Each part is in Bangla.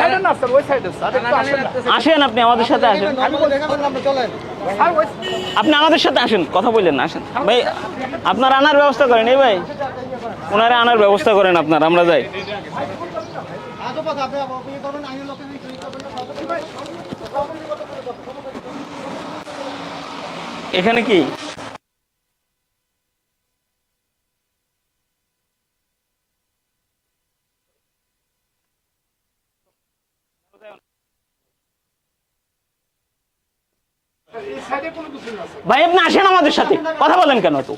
সাইডে না স্যার ওই সাইডে স্যার আসেন আপনি আমাদের সাথে আসেন। আপনি আমাদের সাথে আসেন কথা বললেন না আসেন। ভাই আপনার আনার ব্যবস্থা করেন এই ভাই। ওনারা আনার ব্যবস্থা করেন আপনার আমরা যাই। এখানে কি এই সাইডে কোনো কিছু না স্যার ভাই আপনি আসেন আমাদের সাথে। কথা বলেন কেন তো?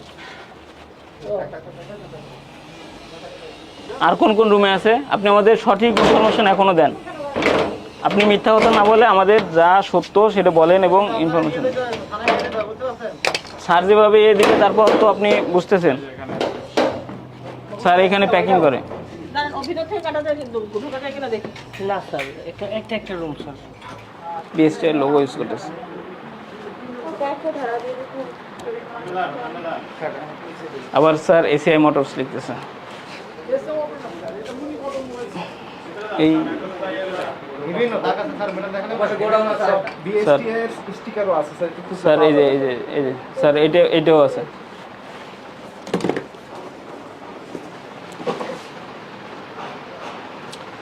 আর কোন কোন রুমে আছে? আপনি আমাদের সঠিক ইনফরমেশন এখনও দেন। আপনি মিথ্যা কথা না বলে আমাদের যা সত্য সেটা বলেন এবং ইনফরমেশন স্যার যেভাবে এদিকে তারপর তো আপনি বুঝতেছেন। স্যার এখানে প্যাকিং করে। দাঁড়ান অভিনয় থেকে কাটা যায় কিন্তু ঢোকা যায় কিনা দেখি? না স্যার একটা একটা একটা room sir. BST logo use করতেছে। আবার স্যার এসিআই মোটরস লিখতেছে। এই স্যার স্যার এই যে এই যে এই যে স্যার এটা এটাও আছে।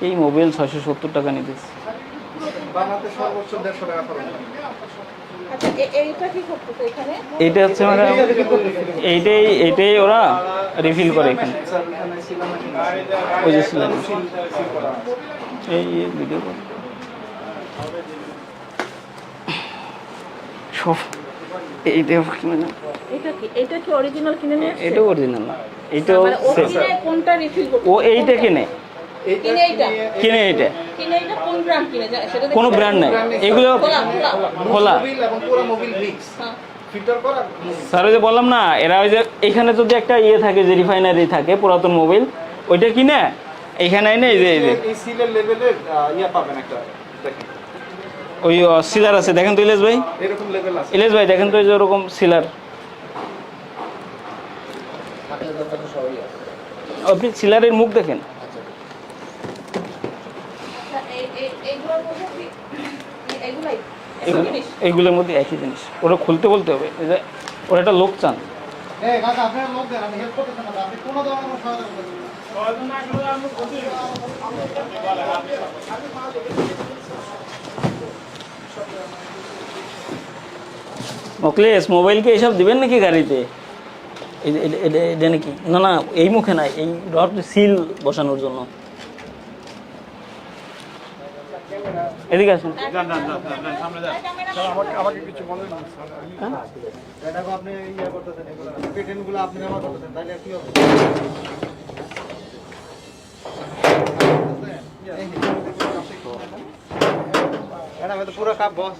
এই মোবাইল ছয়শো সত্তর টাকা নিতেছে। সর্বোচ্চ দেড়শো টাকা খরচ। আচ্ছা এইটা হচ্ছে মানে এইটাই এইটাই ওরা রিফিল করে এখানে। ওই যে ছিলেন এই ভিডিও সব এইটা কিনে না এটা কি? এটা কি অরিজিনাল কিনে নিয়ে? এটাও অরিজিনাল না। মানে কোনটা রিফিল ও এইটা কিনে। কিনে এইটা? কিনে এইটা? কোন ব্র্যান্ড কিনে যায় সেটা দেখতে কোনো ব্র্যান্ড নাই। এগুলো খোলা মোবিল মোবিল হ্যাঁ। ফিল্টার করা স্যার ওই যে বললাম না এরা ওই যে এখানে যদি একটা ইয়ে থাকে যে রিফাইনারি থাকে পুরাতন মোবাইল ওইটা কিনে? এখানে এনে এই যে এই যে। ওই সিলার আছে। দেখেন তো ইলেশ ভাই? এরকম লেভেল আছে। ইলেশ ভাই দেখেন তো এই যে ওরকম সিলার আপনি সিলারের মুখ দেখেন আচ্ছা এই এই এইগুলোর মধ্যে একই জিনিস। ওটা খুলতে বলতে হবে এই যে ওরা একটা লোক চান। মকলেশ মোবাইল কি এইসব দিবেন নাকি গাড়িতে? এটা- নাকি? না না এই মুখে না এই রড সিল বসানোর জন্য এদিকে আসুন আমাকে আমাকে কিছু বলেন না স্যার এটাকে আপনি ইয়া করতেছেন এগুলো পেটেন্টগুলো আপনি ব্যবহার করতেছেন তাহলে কি হবে এটা আসুন। পুরো কাপ বস।